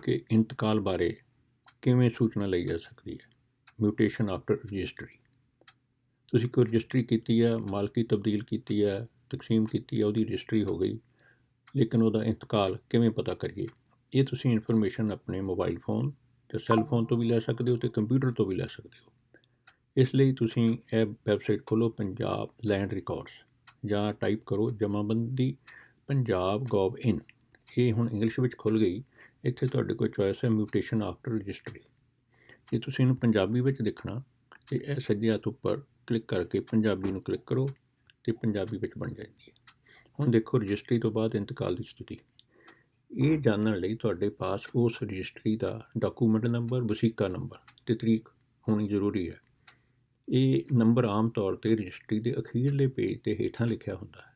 ਕਿ ਇੰਤਕਾਲ ਬਾਰੇ ਕਿਵੇਂ ਸੂਚਨਾ ਲਈ ਜਾ ਸਕਦੀ ਹੈ? ਮਿਊਟੇਸ਼ਨ ਆਫਟਰ ਰਜਿਸਟਰੀ ਤੁਸੀਂ ਕੋਈ ਰਜਿਸਟਰੀ ਕੀਤੀ ਹੈ ਮਾਲਕੀ ਤਬਦੀਲ ਕੀਤੀ ਹੈ ਤਕਸੀਮ ਕੀਤੀ ਹੈ ਉਹਦੀ ਰਜਿਸਟਰੀ ਹੋ ਗਈ, ਲੇਕਿਨ ਉਹਦਾ ਇੰਤਕਾਲ ਕਿਵੇਂ ਪਤਾ ਕਰੀਏ? ਇਹ ਤੁਸੀਂ ਇਨਫੋਰਮੇਸ਼ਨ ਆਪਣੇ ਮੋਬਾਈਲ ਫੋਨ ਤੇ ਸੈੱਲ ਫੋਨ ਤੋਂ ਵੀ ਲੈ ਸਕਦੇ ਹੋ ਤੇ ਕੰਪਿਊਟਰ ਤੋਂ ਵੀ ਲੈ ਸਕਦੇ ਹੋ। ਇਸ ਲਈ ਤੁਸੀਂ ਇਹ ਵੈਬਸਾਈਟ ਖੋਲੋ ਪੰਜਾਬ ਲੈਂਡ ਰਿਕਾਰਡਸ ਜਾਂ ਟਾਈਪ ਕਰੋ ਜਮਾਬੰਦੀ ਪੰਜਾਬ ਗੋਵ ਇਨ ਇਹ ਹੁਣ ਇੰਗਲਿਸ਼ ਵਿੱਚ ਖੁੱਲ ਗਈ। ਇੱਥੇ ਤੁਹਾਡੇ ਕੋਲ ਚੋਇਸ ਹੈ ਮਿਊਟੇਸ਼ਨ ਆਫਟਰ ਰਜਿਸਟਰੀ ਜੇ ਤੁਸੀਂ ਇਹਨੂੰ ਪੰਜਾਬੀ ਵਿੱਚ ਦੇਖਣਾ, ਤੇ ਇਹ ਸੱਜੇ ਹੱਥ ਉੱਪਰ ਕਲਿੱਕ ਕਰਕੇ ਪੰਜਾਬੀ ਨੂੰ ਕਲਿੱਕ ਕਰੋ ਤੇ ਪੰਜਾਬੀ ਵਿੱਚ ਬਣ ਜਾਂਦੀ ਹੈ। ਹੁਣ ਦੇਖੋ ਰਜਿਸਟਰੀ ਤੋਂ ਬਾਅਦ ਇੰਤਕਾਲ ਦੀ ਸਥਿਤੀ। ਇਹ ਜਾਣਨ ਲਈ ਤੁਹਾਡੇ ਪਾਸ ਉਸ ਰਜਿਸਟਰੀ ਦਾ ਡਾਕੂਮੈਂਟ ਨੰਬਰ ਵਸੀਕਾ ਨੰਬਰ ਤੇ ਤਰੀਕ ਹੋਣੀ ਜ਼ਰੂਰੀ ਹੈ। ਇਹ ਨੰਬਰ ਆਮ ਤੌਰ ਤੇ ਰਜਿਸਟਰੀ ਦੇ ਅਖੀਰਲੇ ਪੇਜ ਤੇ ਹੇਠਾਂ ਲਿਖਿਆ ਹੁੰਦਾ ਹੈ।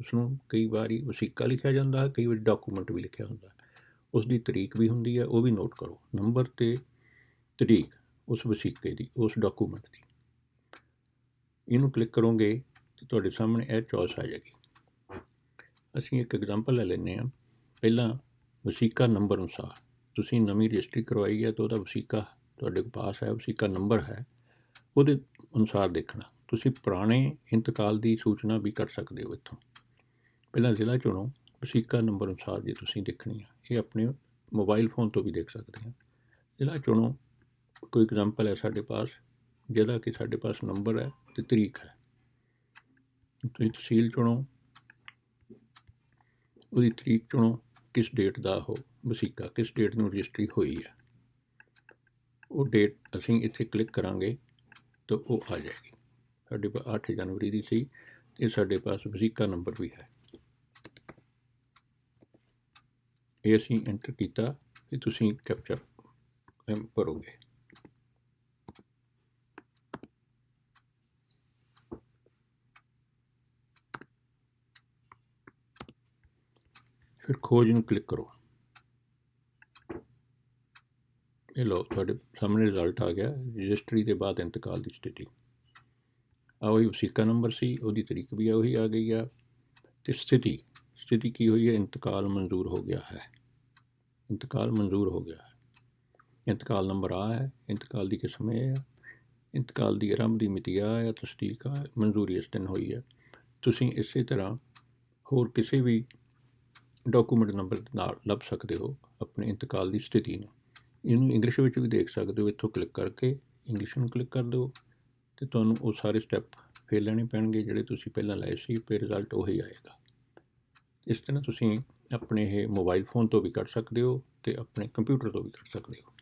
ਉਸ ਨੂੰ ਕਈ ਵਾਰੀ ਵਸੀਕਾ ਲਿਖਿਆ ਜਾਂਦਾ ਹੈ, ਕਈ ਵਾਰੀ ਡਾਕੂਮੈਂਟ ਵੀ ਲਿਖਿਆ ਹੁੰਦਾ ਹੈ। ਉਸ ਦੀ ਤਰੀਕ ਵੀ ਹੁੰਦੀ ਹੈ, ਉਹ ਵੀ ਨੋਟ ਕਰੋ। ਨੰਬਰ ਤੇ ਤਰੀਕ ਉਸ ਵਸੀਕੇ ਦੀ, ਉਸ ਡਾਕੂਮੈਂਟ ਦੀ। ਇਹਨੂੰ ਕਲਿੱਕ ਕਰੋਗੇ ਤੇ ਤੁਹਾਡੇ ਸਾਹਮਣੇ ਇਹ ਚੋਇਸ ਆ ਜਾਏਗੀ। ਅਸੀਂ ਇੱਕ ਐਗਜ਼ਾਮਪਲ ਲੈ ਲੈਂਦੇ ਹਾਂ। ਪਹਿਲਾਂ ਵਸੀਕਾ ਨੰਬਰ ਅਨੁਸਾਰ, ਤੁਸੀਂ ਨਵੀਂ ਰਜਿਸਟਰੀ ਕਰਵਾਈ ਹੈ ਤਾਂ ਉਹਦਾ ਵਸੀਕਾ ਤੁਹਾਡੇ ਪਾਸ ਹੈ, ਵਸੀਕਾ ਨੰਬਰ ਹੈ, ਉਹਦੇ ਅਨੁਸਾਰ ਦੇਖਣਾ। ਤੁਸੀਂ ਪੁਰਾਣੇ ਇੰਤਕਾਲ ਦੀ ਸੂਚਨਾ ਵੀ ਕਰ ਸਕਦੇ ਹੋ ਇੱਥੋਂ। ਪਹਿਲਾਂ ਜ਼ਿਲ੍ਹਾ ਚੁਣੋ। ਵਸੀਕਾ ਨੰਬਰ ਅਨੁਸਾਰ ਜੇ ਤੁਸੀਂ ਦੇਖਣੀ ਆ, ਇਹ ਆਪਣੇ ਮੋਬਾਈਲ ਫੋਨ ਤੋਂ ਵੀ ਦੇਖ ਸਕਦੇ ਹਾਂ ਜ਼ਿਲ੍ਹਾ ਚੁਣੋ, ਕੋਈ ਐਗਜ਼ਾਮਪਲ ਹੈ ਸਾਡੇ ਪਾਸ ਜਿਹਦਾ ਕਿ ਸਾਡੇ ਪਾਸ ਨੰਬਰ ਹੈ ਤੇ ਤਰੀਕ ਹੈ। ਤੁਸੀਂ ਤਹਿਸੀਲ ਚੁਣੋ, ਉਹਦੀ ਤਰੀਕ ਚੁਣੋ, ਕਿਸ ਡੇਟ ਦਾ ਉਹ ਵਸੀਕਾ, ਕਿਸ ਡੇਟ ਨੂੰ ਰਜਿਸਟਰੀ ਹੋਈ ਹੈ। ਉਹ ਡੇਟ ਅਸੀਂ ਇੱਥੇ ਕਲਿੱਕ ਕਰਾਂਗੇ ਤਾਂ ਉਹ ਆ ਜਾਏਗੀ। ਸਾਡੇ ਪਾਸ 8 ਜਨਵਰੀ ਦੀ ਸੀ ਤੇ ਸਾਡੇ ਪਾਸ ਵਸੀਕਾ ਨੰਬਰ ਵੀ ਹੈ। ਇਹ ਅਸੀਂ ਐਂਟਰ ਕੀਤਾ ਤੇ ਤੁਸੀਂ ਕੈਪਚਰ ਭਰੋਗੇ। ਫਿਰ ਖੋਜ ਨੂੰ ਕਲਿੱਕ ਕਰੋ। ਇਹ ਲੋ ਤੁਹਾਡੇ ਸਾਹਮਣੇ ਰਿਜ਼ਲਟ ਆ ਗਿਆ ਰਜਿਸਟਰੀ ਦੇ ਬਾਅਦ ਇੰਤਕਾਲ ਦੀ ਸਥਿਤੀ। ਆ ਉਹੀ ਵਸੀਕਾ ਨੰਬਰ ਸੀ, ਉਹਦੀ ਤਰੀਕ ਵੀ ਉਹੀ ਆ ਗਈ ਆ। ਤੇ ਸਥਿਤੀ ਸਥਿਤੀ ਕੀ ਹੋਈ ਹੈ? ਇੰਤਕਾਲ ਮਨਜ਼ੂਰ ਹੋ ਗਿਆ ਹੈ। ਇੰਤਕਾਲ ਮਨਜ਼ੂਰ ਹੋ ਗਿਆ ਹੈ। ਇੰਤਕਾਲ ਨੰਬਰ ਆ ਹੈ। ਇੰਤਕਾਲ ਦੀ ਕਿਸਮ ਇਹ ਹੈ ਇੰਤਕਾਲ ਦੀ ਆਰੰਭ ਦੀ ਮਿਤੀ ਆ ਹੈ, ਤਸਦੀਕ ਆ, ਮਨਜ਼ੂਰੀ ਇਸ ਦਿਨ ਹੋਈ ਹੈ। ਤੁਸੀਂ ਇਸੇ ਤਰ੍ਹਾਂ ਹੋਰ ਕਿਸੇ ਵੀ ਡਾਕੂਮੈਂਟ ਨੰਬਰ ਨਾਲ ਲੱਭ ਸਕਦੇ ਹੋ ਆਪਣੇ ਇੰਤਕਾਲ ਦੀ ਸਥਿਤੀ ਨੂੰ। ਇਹਨੂੰ ਇੰਗਲਿਸ਼ ਵਿੱਚ ਵੀ ਦੇਖ ਸਕਦੇ ਹੋ। ਇੱਥੋਂ ਕਲਿੱਕ ਕਰਕੇ ਇੰਗਲਿਸ਼ ਨੂੰ ਕਲਿੱਕ ਕਰ ਦਿਓ ਤੇ ਤੁਹਾਨੂੰ ਉਹ ਸਾਰੇ ਸਟੈਪ ਫੇਰ ਲੈਣੇ ਪੈਣਗੇ ਜਿਹੜੇ ਤੁਸੀਂ ਪਹਿਲਾਂ ਲਏ ਸੀ, ਫਿਰ ਰਿਜ਼ਲਟ ਉਹੀ ਆਏਗਾ। ਇਸ ਤਰ੍ਹਾਂ ਤੁਸੀਂ ਆਪਣੇ ਇਹ ਮੋਬਾਈਲ ਫੋਨ ਤੋਂ ਵੀ ਕਰ ਸਕਦੇ ਹੋ ਅਤੇ ਆਪਣੇ ਕੰਪਿਊਟਰ ਤੋਂ ਵੀ ਕਰ ਸਕਦੇ ਹੋ।